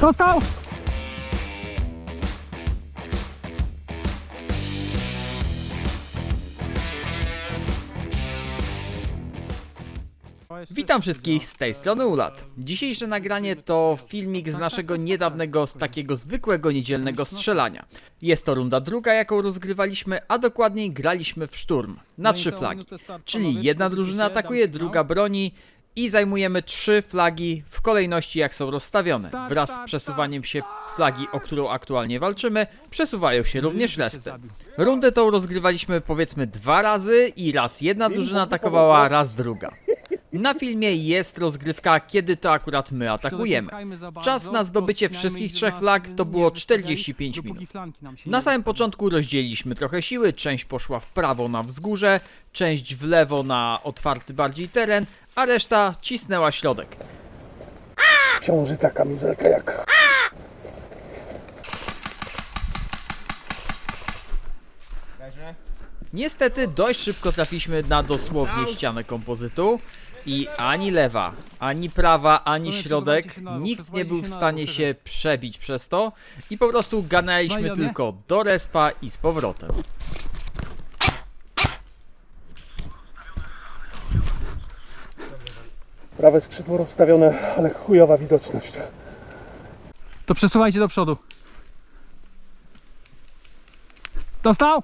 Dostał! Witam wszystkich z tej strony Ulat. Dzisiejsze nagranie to filmik z naszego niedawnego, z takiego zwykłego niedzielnego strzelania. Jest to runda druga, jaką rozgrywaliśmy, a dokładniej graliśmy w szturm na trzy flagi. Czyli jedna drużyna atakuje, druga broni i zajmujemy trzy flagi w kolejności jak są rozstawione. Wraz z przesuwaniem się flagi, o którą aktualnie walczymy, przesuwają się również respy. Rundę tą rozgrywaliśmy powiedzmy dwa razy i raz jedna drużyna atakowała, raz druga. Na filmie jest rozgrywka, kiedy to akurat my atakujemy. Czas na zdobycie wszystkich trzech flag to było 45 minut. Na samym początku rozdzieliliśmy trochę siły, część poszła w prawo na wzgórze, część w lewo na otwarty bardziej teren, a reszta cisnęła środek. Ciąży ta kamizelka jak... Niestety dość szybko trafiliśmy na dosłownie ścianę kompozytu i ani lewa, ani prawa, ani środek, nikt nie był w stanie się przebić przez to i po prostu ganaliśmy tylko do respa i z powrotem. Prawe skrzydło rozstawione, ale chujowa widoczność. To przesuwajcie do przodu. Dostał!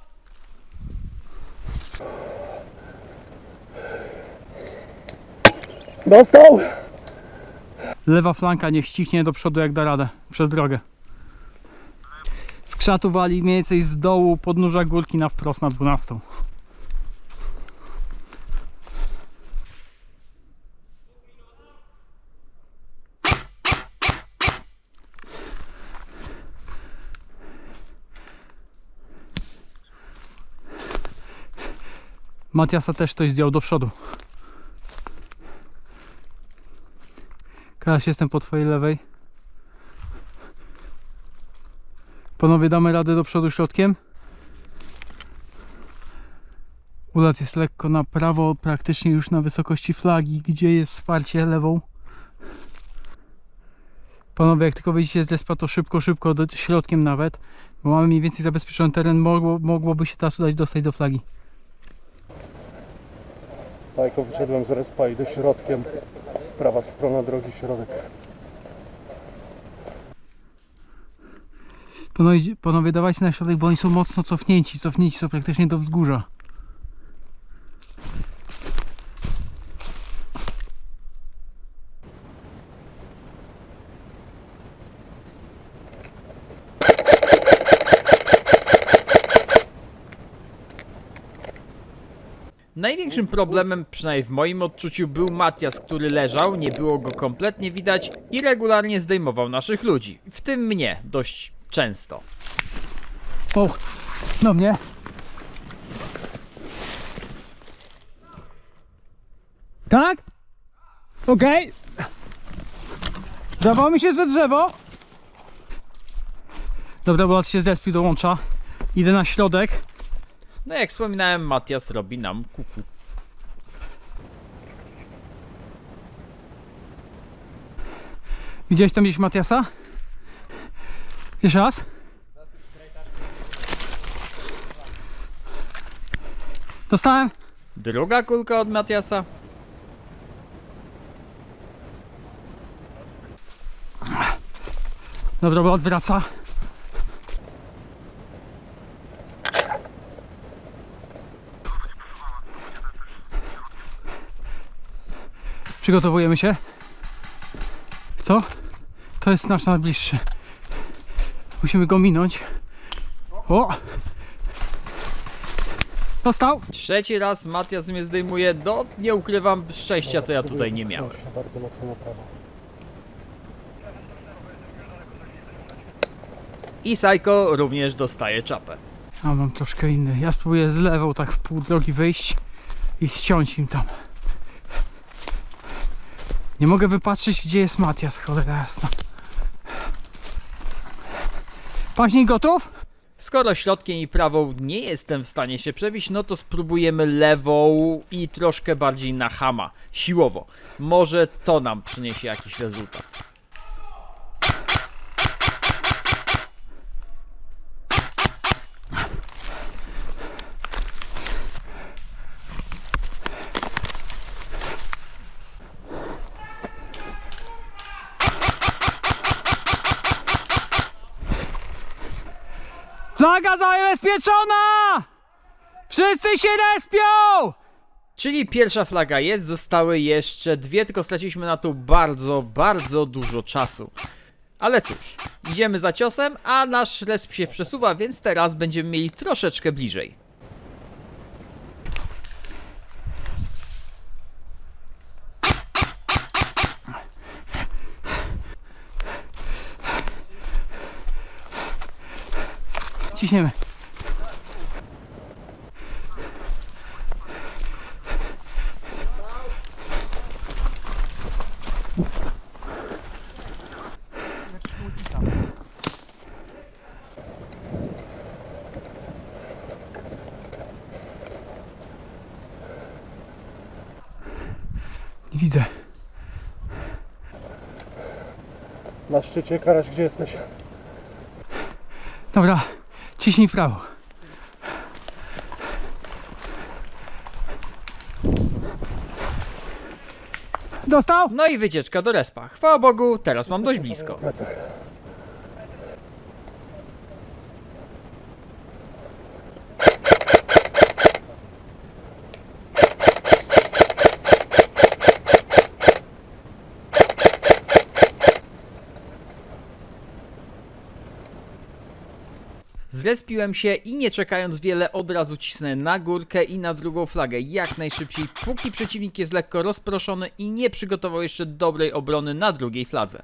Dostał! Lewa flanka niech ścichnie do przodu jak da radę. Przez drogę. Z krzatu wali mniej więcej z dołu podnóża górki na wprost na 12. Matiasa też ktoś zdjął do przodu. Kaś, jestem po twojej lewej. Panowie, damy radę do przodu środkiem. Ulat jest lekko na prawo, praktycznie już na wysokości flagi, gdzie jest wsparcie lewą. Panowie, jak tylko wyjdziecie z respa, to szybko, szybko, do, środkiem nawet, bo mamy mniej więcej zabezpieczony teren, mogło, mogłoby się teraz udać dostać do flagi. Sajko wyszedłem z respa i do środkiem. Prawa strona drogi, środek. Panowie, panowie dawajcie na środek, bo oni są mocno cofnięci, cofnięci są praktycznie do wzgórza. Największym problemem, przynajmniej w moim odczuciu, był Matias, który leżał, nie było go kompletnie widać i regularnie zdejmował naszych ludzi, w tym mnie, dość często. O, no mnie. Tak? Okej. Dawało mi się, że drzewo. Dobra, bo się z despi dołącza. Idę na środek. No jak wspominałem, Matias robi nam kuku. Widziałeś tam gdzieś Matiasa? Jeszcze raz? Dostałem. Druga kulka od Matiasa. Dobra, bo odwraca. Przygotowujemy się. Co? To jest nasz najbliższy. Musimy go minąć. O! Dostał? Trzeci raz Matias mnie zdejmuje, do nie ukrywam, szczęścia to ja tutaj nie miałem. Bardzo mocno na prawo. I Psycho również dostaje czapę. A mam troszkę inny. Ja spróbuję z lewą tak w pół drogi wyjść i ściąć im tam. Nie mogę wypatrzeć gdzie jest Matias, cholera jasna. Paźniej gotów? Skoro środkiem i prawą nie jestem w stanie się przebić, no to spróbujemy lewą i troszkę bardziej na hama, siłowo. Może to nam przyniesie jakiś rezultat. Flaga zabezpieczona! Wszyscy się respią! Czyli pierwsza flaga jest, zostały jeszcze dwie, tylko straciliśmy na to bardzo, bardzo dużo czasu. Ale cóż, idziemy za ciosem, a nasz resp się przesuwa, więc teraz będziemy mieli troszeczkę bliżej. Ciśniemy. Nie widzę. Na szczycie, Karaś, gdzie jesteś? Dobra, ciśnij w prawo. Dostał? No i wycieczka do respa. Chwała Bogu, teraz mam dość blisko. Zrespiłem się i nie czekając wiele od razu cisnę na górkę i na drugą flagę jak najszybciej, póki przeciwnik jest lekko rozproszony i nie przygotował jeszcze dobrej obrony na drugiej fladze.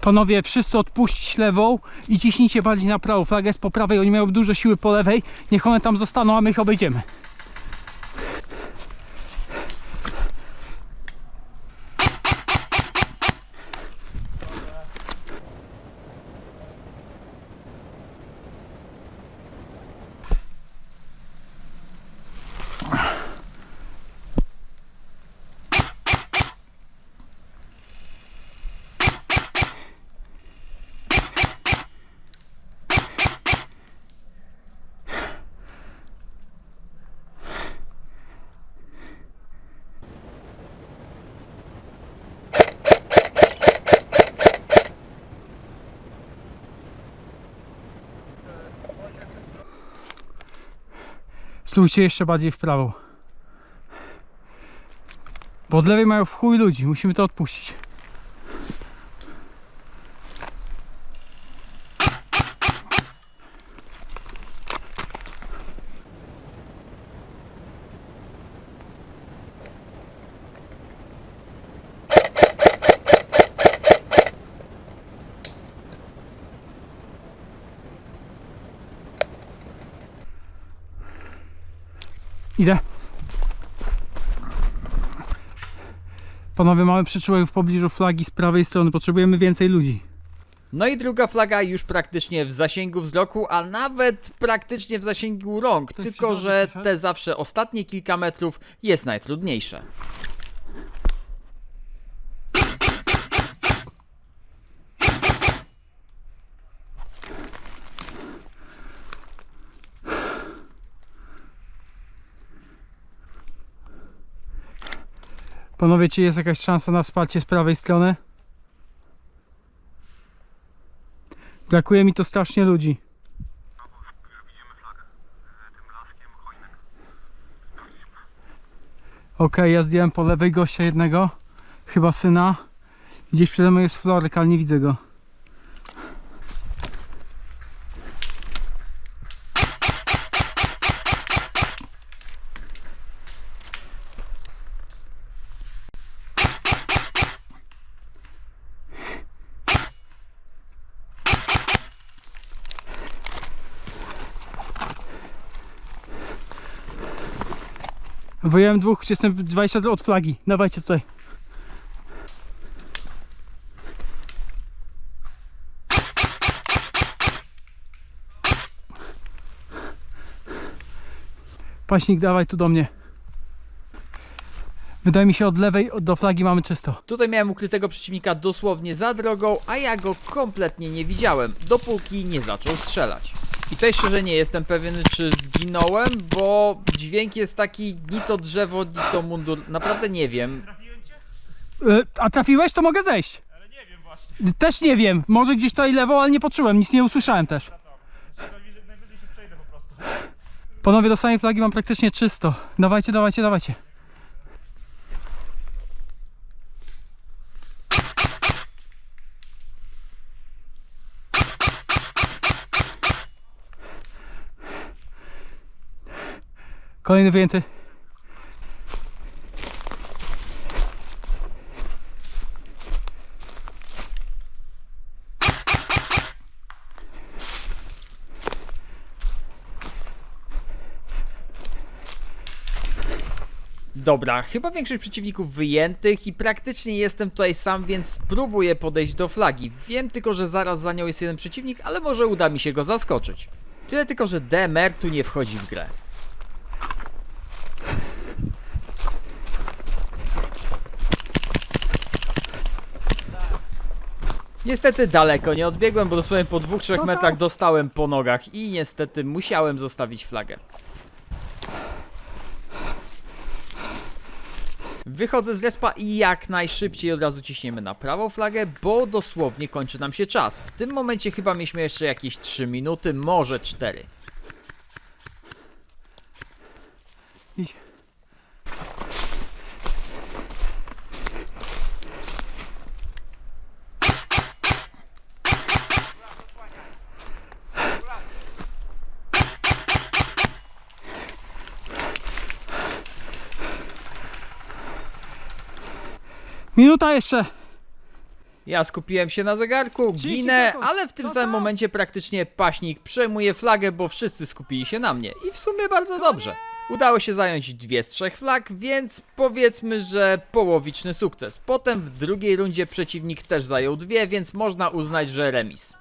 Panowie, wszyscy odpuścić lewą i ciśnijcie bardziej na prawą. Flaga jest po prawej, oni mają dużo siły po lewej. Niech one tam zostaną, a my ich obejdziemy. Stójcie jeszcze bardziej w prawo. Bo od lewej mają w chuj ludzi, musimy to odpuścić. Idę. Panowie, mamy przyczółek w pobliżu flagi z prawej strony. Potrzebujemy więcej ludzi. No i druga flaga już praktycznie w zasięgu wzroku, a nawet praktycznie w zasięgu rąk, Ktoś tylko że przyszedł? te zawsze ostatnie kilka metrów jest najtrudniejsze. Panowie, czy jest jakaś szansa na wsparcie z prawej strony? Brakuje mi to strasznie ludzi. Okej, ja zdjąłem po lewej gościa jednego, chyba syna. Gdzieś przede mną jest Florek, ale nie widzę go. Wyjąłem dwóch, jestem 20 od flagi. Dawajcie tutaj. Paśnik, dawaj tu do mnie. Wydaje mi się od lewej do flagi mamy czysto. Tutaj miałem ukrytego przeciwnika dosłownie za drogą, a ja go kompletnie nie widziałem, dopóki nie zaczął strzelać. I tutaj szczerze nie jestem pewien, czy zginąłem, bo dźwięk jest taki ni to drzewo, ni to mundur. Naprawdę nie wiem. E, a trafiłeś, to mogę zejść. Ale nie wiem właśnie. Też nie wiem, może gdzieś tutaj lewo, ale nie poczułem, nic nie usłyszałem też. Najwyżej przejdę po prostu. Panowie, do samej flagi mam praktycznie czysto. Dawajcie, dawajcie, dawajcie. Kolejny wyjęty. Dobra, chyba większość przeciwników wyjętych i praktycznie jestem tutaj sam, więc spróbuję podejść do flagi. Wiem tylko, że zaraz za nią jest jeden przeciwnik, ale może uda mi się go zaskoczyć. Tyle tylko, że DMR tu nie wchodzi w grę. Niestety daleko nie odbiegłem, bo dosłownie po 2-3 metrach dostałem po nogach i niestety musiałem zostawić flagę. Wychodzę z respa i jak najszybciej od razu ciśniemy na prawą flagę, bo dosłownie kończy nam się czas. W tym momencie chyba mieliśmy jeszcze jakieś 3 minuty, może 4. Minuta jeszcze. Ja skupiłem się na zegarku, 30 ginę, ale w tym samym momencie praktycznie paśnik przejmuje flagę, bo wszyscy skupili się na mnie. I w sumie bardzo dobrze. Udało się zająć dwie z trzech flag, więc powiedzmy, że połowiczny sukces. Potem w drugiej rundzie przeciwnik też zajął dwie, więc można uznać, że remis.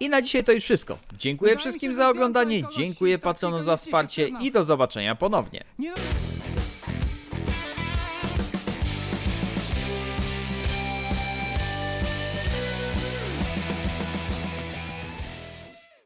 I na dzisiaj to już wszystko. Dziękuję wszystkim za oglądanie, dziękuję patronom za wsparcie i do zobaczenia ponownie. Nie